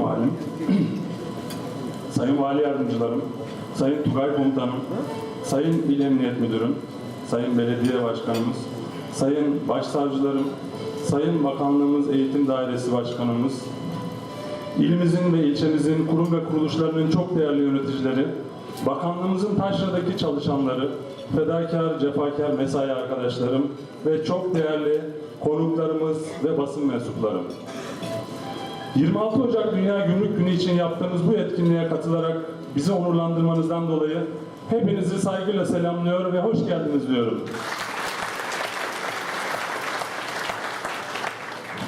Sayın Vali Yardımcılarım, Sayın Tugay Komutanım, Sayın İl Emniyet Müdürüm, Sayın Belediye Başkanımız, Sayın Başsavcılarım, Sayın Bakanlığımız Eğitim Dairesi Başkanımız, İlimizin ve ilçemizin kurum ve kuruluşlarının çok değerli yöneticileri, bakanlığımızın taşradaki çalışanları, fedakar, cefakar mesai arkadaşlarım ve çok değerli konuklarımız ve basın mensupları. 26 Ocak Dünya Gümrük Günü için yaptığımız bu etkinliğe katılarak bizi onurlandırmanızdan dolayı hepinizi saygıyla selamlıyor ve hoş geldiniz diyorum.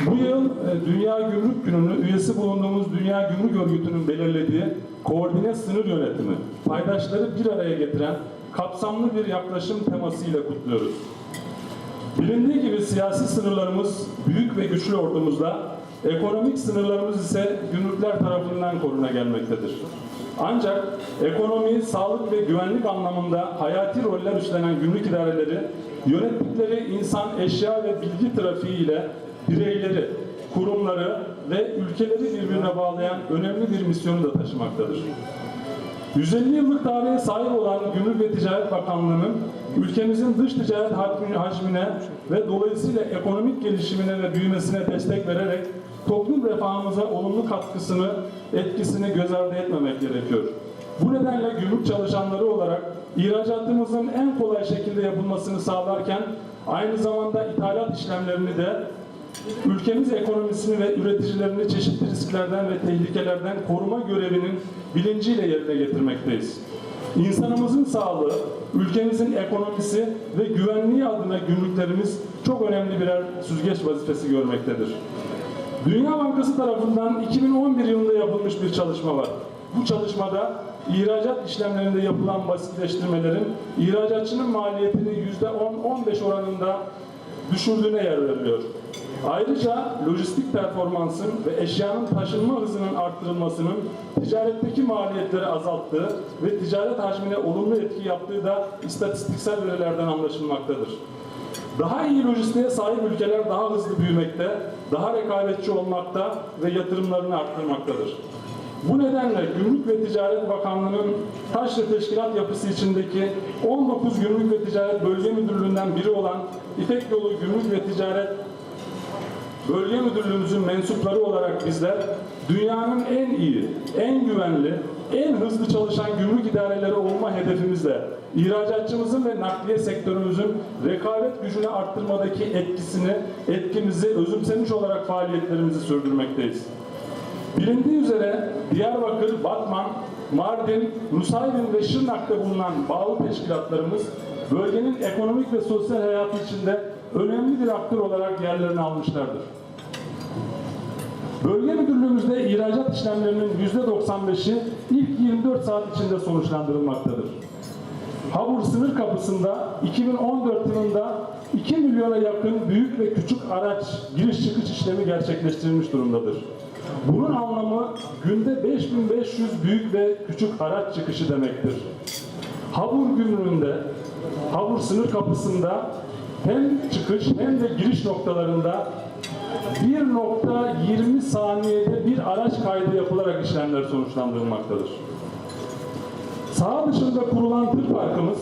Bu yıl e, Dünya Gümrük Günü'nü üyesi bulunduğumuz Dünya Gümrük Örgütü'nün belirlediği koordine sınır yönetimi, paydaşları bir araya getiren kapsamlı bir yaklaşım teması ile kutluyoruz. Bilindiği gibi siyasi sınırlarımız büyük ve güçlü ordumuzla, ekonomik sınırlarımız ise gümrükler tarafından koruna gelmektedir. Ancak ekonomi, sağlık ve güvenlik anlamında hayati roller üstlenen gümrük idareleri, yönettikleri insan, eşya ve bilgi trafiği ile bireyleri, kurumları ve ülkeleri birbirine bağlayan önemli bir misyonu da taşımaktadır. 150 yıllık tarihe sahip olan Gümrük ve Ticaret Bakanlığı'nın ülkemizin dış ticaret hacmi- hacmine ve dolayısıyla ekonomik gelişimine ve büyümesine destek vererek toplum refahımıza olumlu katkısını, etkisini göz ardı etmemek gerekiyor. Bu nedenle gümrük çalışanları olarak ihracatımızın en kolay şekilde yapılmasını sağlarken aynı zamanda ithalat işlemlerini de ülkemiz ekonomisini ve üreticilerini çeşitli risklerden ve tehlikelerden koruma görevinin bilinciyle yerine getirmekteyiz. İnsanımızın sağlığı, ülkemizin ekonomisi ve güvenliği adına gümrüklerimiz çok önemli birer süzgeç vazifesi görmektedir. Dünya Bankası tarafından 2011 yılında yapılmış bir çalışma var. Bu çalışmada ihracat işlemlerinde yapılan basitleştirmelerin ihracatçının maliyetini %10-15 oranında düşürdüğüne yer veriliyor. Ayrıca lojistik performansın ve eşyanın taşınma hızının arttırılmasının ticaretteki maliyetleri azalttığı ve ticaret hacmine olumlu etki yaptığı da istatistiksel verilerden anlaşılmaktadır. Daha iyi lojistiğe sahip ülkeler daha hızlı büyümekte, daha rekabetçi olmakta ve yatırımlarını arttırmaktadır. Bu nedenle Gümrük ve Ticaret Bakanlığı'nın taşra teşkilat yapısı içindeki 19 Gümrük ve Ticaret Bölge Müdürlüğü'nden biri olan İpek Yolu Gümrük ve Ticaret Bölge Müdürlüğümüzün mensupları olarak bizler dünyanın en iyi, en güvenli, en hızlı çalışan gümrük idareleri olma hedefimizle ihracatçımızın ve nakliye sektörümüzün rekabet gücünü arttırmadaki etkisini, etkimizi özümsemiş olarak faaliyetlerimizi sürdürmekteyiz. Bilindiği üzere Diyarbakır, Batman, Mardin, Nusaybin ve Şırnak'ta bulunan bağlı teşkilatlarımız bölgenin ekonomik ve sosyal hayatı içinde önemli bir aktör olarak yerlerini almışlardır. Bölge müdürlüğümüzde ihracat işlemlerinin %95'i ilk 24 saat içinde sonuçlandırılmaktadır. Habur sınır kapısında 2014 yılında 2 milyona yakın büyük ve küçük araç giriş çıkış işlemi gerçekleştirilmiş durumdadır. Bunun anlamı günde 5500 büyük ve küçük araç çıkışı demektir. Habur gümrüğünde, Habur sınır kapısında hem çıkış hem de giriş noktalarında 1.20 saniyede bir araç kaydı yapılarak işlemler sonuçlandırılmaktadır. Sağ dışında kurulan tır parkımız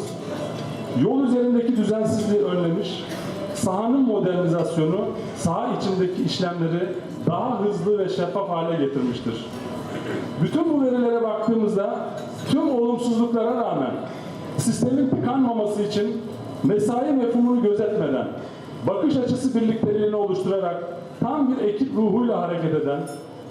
yol üzerindeki düzensizliği önlemiş, sahanın modernizasyonu saha içindeki işlemleri daha hızlı ve şeffaf hale getirmiştir. Bütün bu verilere baktığımızda tüm olumsuzluklara rağmen sistemin tıkanmaması için mesai mefhumunu gözetmeden, bakış açısı birlikteliğini oluşturarak tam bir ekip ruhuyla hareket eden,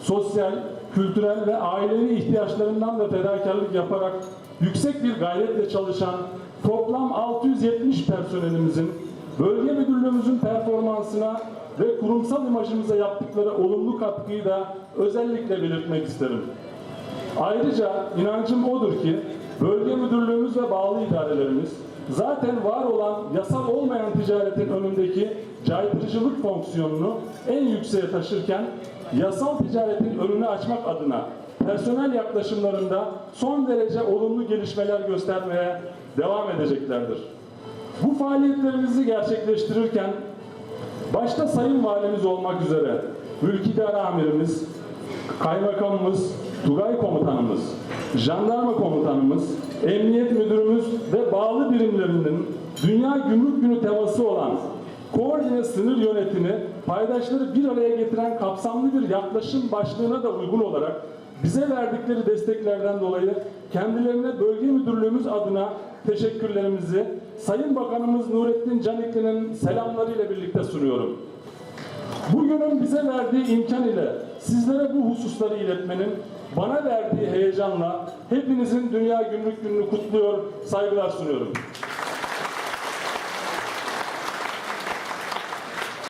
sosyal, kültürel ve ailevi ihtiyaçlarından da fedakarlık yaparak yüksek bir gayretle çalışan toplam 670 personelimizin bölge müdürlüğümüzün performansına ve kurumsal imajımıza yaptıkları olumlu katkıyı da özellikle belirtmek isterim. Ayrıca inancım odur ki bölge müdürlüğümüz ve idarelerimiz zaten var olan yasal olmayan ticaretin önündeki caydırıcılık fonksiyonunu en yükseğe taşırken yasal ticaretin önünü açmak adına personel yaklaşımlarında son derece olumlu gelişmeler göstermeye devam edeceklerdir. Bu faaliyetlerimizi gerçekleştirirken başta Sayın Valimiz olmak üzere mülkidar amirimiz, kaymakamımız, Tugay Komutanımız, Jandarma Komutanımız, Emniyet Müdürümüz ve bağlı birimlerinin Dünya Gümrük Günü teması olan koordine sınır yönetimi paydaşları bir araya getiren kapsamlı bir yaklaşım başlığına da uygun olarak bize verdikleri desteklerden dolayı kendilerine bölge müdürlüğümüz adına teşekkürlerimizi Sayın Bakanımız Nurettin Canikli'nin selamlarıyla birlikte sunuyorum. Bugünün bize verdiği imkan ile sizlere bu hususları iletmenin bana verdiği heyecanla hepinizin Dünya Gümrük Günü'nü kutluyor, saygılar sunuyorum.